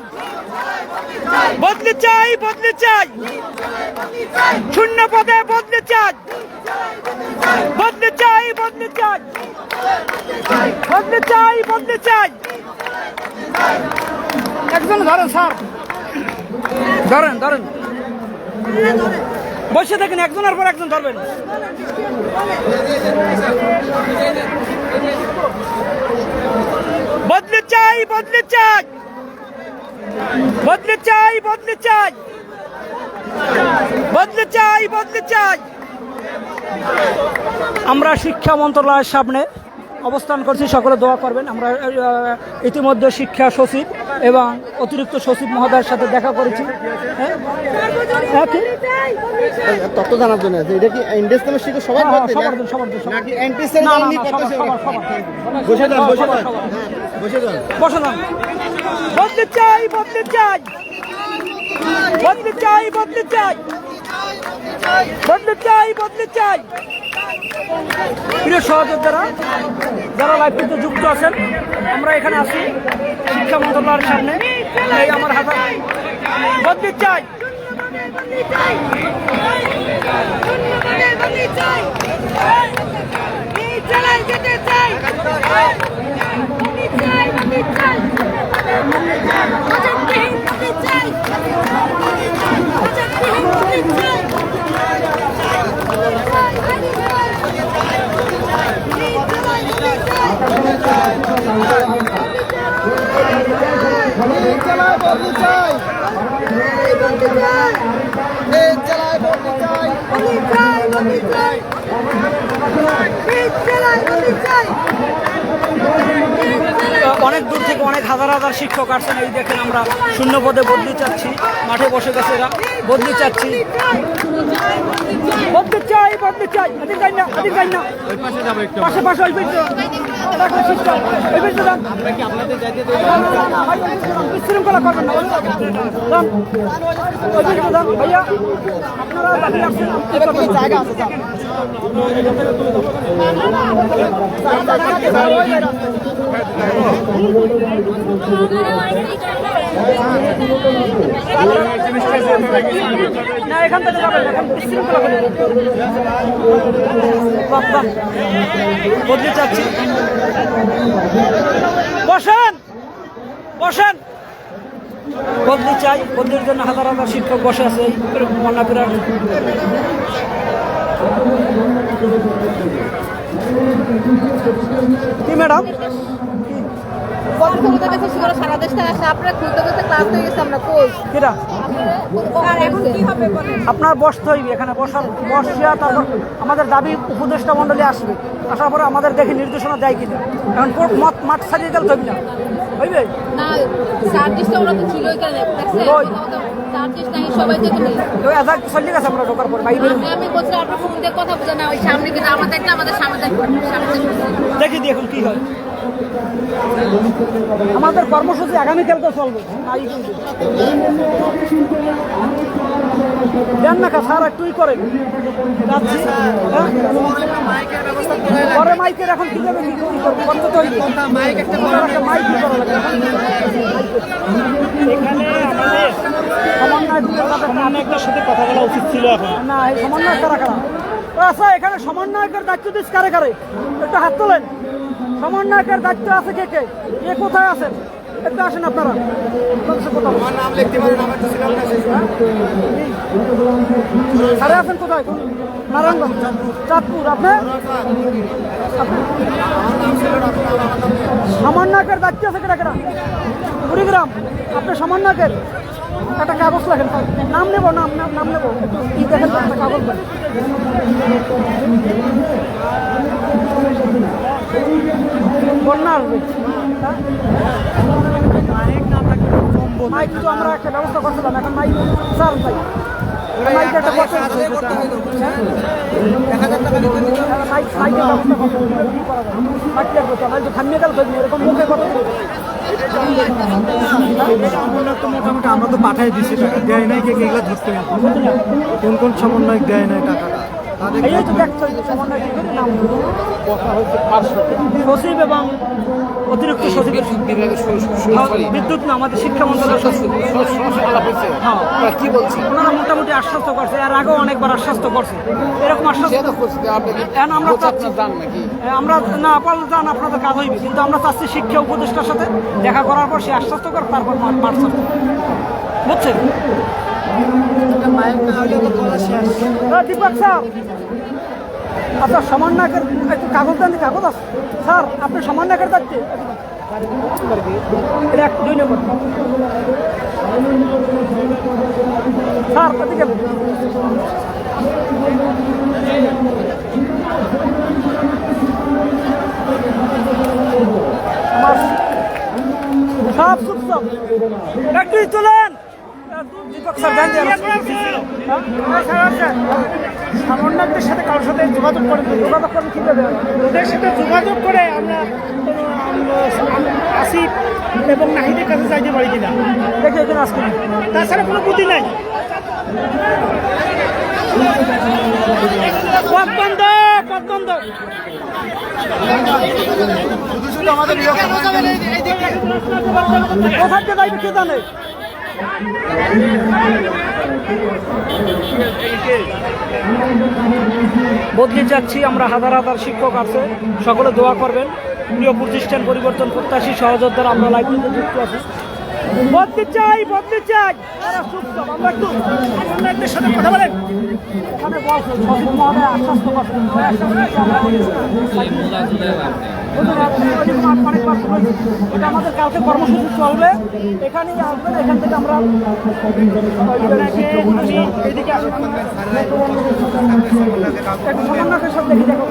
চাই। বদলে চাই বদলে চাই। শূন্য পদে বদলে চাই। বদলে চাই বদলে চাই। বদলে চাই বদলে চাই। একজন ধরেন, স্যার। ধরেন ধরেন। বসে থাকেন, একজনের পর একজন ধরবেন। বদলে চাই বদলে চাই। বদলে চাই বদলে চাই। বদলে চাই বদলে চাই। আমরা শিক্ষা মন্ত্রণালয়ের সামনে অবস্থান করছি, সকলে দোয়া করবেন। আমরা ইতিমধ্যে শিক্ষা সচিব এবং অতিরিক্ত সচিব মহোদয়ের সাথে দেখা করেছি। হ্যাঁ? হ্যাঁ, কি? জানার জন্য এটা কি শিক্ষক সবার। বসে যান বসে যান। বসে যান। বসে যান। বদলে চাই বদলে চাই। বদলে চাই বদলে চাই। বদলে চাই বদলে চাই। প্রিয় সহযোদ্ধারা, যারা লাইব্রেরিতে যুক্ত আছেন, আমরা এখানে আছি শিক্ষা মন্ত্রণালয়ের সামনে। এই আমার হাতে বদলে চাই। এই চাই বদলি চাই অনেক দূর থেকে অনেক হাজার হাজার শিক্ষক আসছেন। এই দেখেন আমরা শূন্য পদে বদলি চাচ্ছি, মাঠে বসে গেছে এরা। বদলি চাচ্ছি। আপনারা জায়গা আছে। বাম। চাচ্ছি বসেন বসেন বদলি চাই বদলির জন্য হাজার হাজার শিক্ষক বসে আছে মন্নাপুরার কি ম্যাডাম? সারা দেশ থেকে আসে। আপনারা খুলতে খুলতে ক্লাস হয়ে গেছে আমরা কই কিরা? আর এখন কি হবে বলেন? আপনার বসতে হইবে এখানে বসার বসিয়া তারপর আমাদের দাবি উপদেষ্টা মণ্ডলী আসবে। আসার পরে আমাদের দেখে নির্দেশনা দেয় কিনা। এখন কোর্ট মত মাঠ সারিয়ে গেল হইবে না। হইবে? না সার্ভিসটা ওরা তো ছিল এখানে। নাই সবাই নেই আমরা ঢোকার পর বাইরে। আমি আমি বলছি আপনার ফোন দিয়ে কথা না ওই সামনে কিন্তু আমাদের একটা আমাদের সামনে দেখি কি হয়। আমাদের কর্মসূচি আগামীকাল তো চলবে। দেন না স্যার একটুই করেন। যাচ্ছি। হ্যাঁ? পরে মাইকের এখন কি যাবে কি কি কত তো মাইক একটা মাইক কি করা লাগে সমন্বয়কদের সাথে কথা বলা উচিত ছিল এখন। না এই সমন্বয় কারা কারা? আচ্ছা এখানে সমন্বয়কের দায়িত্ব দিস কারে কারে? একটু হাত তোলেন। সমন্বয়কের দায়িত্ব আছে কে কে? কে কোথায় আছেন? একটু আসেন আপনারা। বলব। নাম লিখতে পারেন আমার তো ছিলাম না সেই সময়। আরে আছেন কোথায়? নারায়ণগঞ্জ। চাঁদপুর। আপনি? সমন্বয়কের দায়িত্ব আছে কেটা কেটা। কুড়িগ্রাম আপনি সমন্বয়কের একটা কাগজ লেখেন নাম নেব নাম নাম নাম নেব। একটু ই দেখেন একটা কাগজ। বন্যা আসবে। হ্যাঁ? মাইক তো আমরা একটা ব্যবস্থা করছিলাম এখন মাইক স্যার ভাই। আমরা তো মোটামুটি আমরা তো পাঠাই দিছি টাকা। দেয় নাই কে কে এগুলো ধরতে কোন কোন সমন্বয় দেয় নাই টাকাটা সচিব এবং অতিরিক্ত সচিব বিদ্যুৎ না আমাদের শিক্ষা মন্ত্রণালয় হ্যাঁ। কি বলছে? ওনারা মোটামুটি আশ্বস্ত করছে এর আগেও অনেকবার আশ্বস্ত করছে। এরকম আমরা চাচ্ছি- দান আমরা না পারলে যান আপনাদের কাজ হইবে কিন্তু আমরা চাচ্ছি শিক্ষা উপদেষ্টার সাথে দেখা করার পর সে আশ্বস্ত করে তারপর বুঝছেন এ, দীপক স্যার। আচ্ছা সমন্বয়কের একটু কাগজ দেন কাগজ আছে। স্যার আপনি সমন্বয়কের যাচ্ছে এক দুই নম্বর। স্যার আমার সব চুপ সব একটু চলেন দীপক স্যার জান সমন্বয়কদের সাথে কারোর সাথে যোগাযোগ করে যোগাযোগ করলে ঠিক হবে? ওদের সাথে যোগাযোগ করে আমরা আসিফ এবং নাহিদের কাছে যাইতে পারি কিনা। দেখে এখানে আসবেন তাছাড়া কোনো বুদ্ধি নাই। পথ বন্ধ পথ বন্ধ। কোথায় যাইবে কে জানে? বদলে যাচ্ছি আমরা হাজার হাজার শিক্ষক আছে সকলে দোয়া করবেন প্রিয় প্রতিষ্ঠান পরিবর্তন প্রত্যাশী সহযোদ্ধারা আমরা লাইব্রেরিতে যুক্ত আছি বদলে চাই বদলে চাই আমরা একটু সাথে কথা বলেন এটা আমাদের কালকে কর্মসূচি চলবে। এখানেই আসবেন, এখান থেকে আমরা এদিকে আসি। একটু সব দেখি, দেখো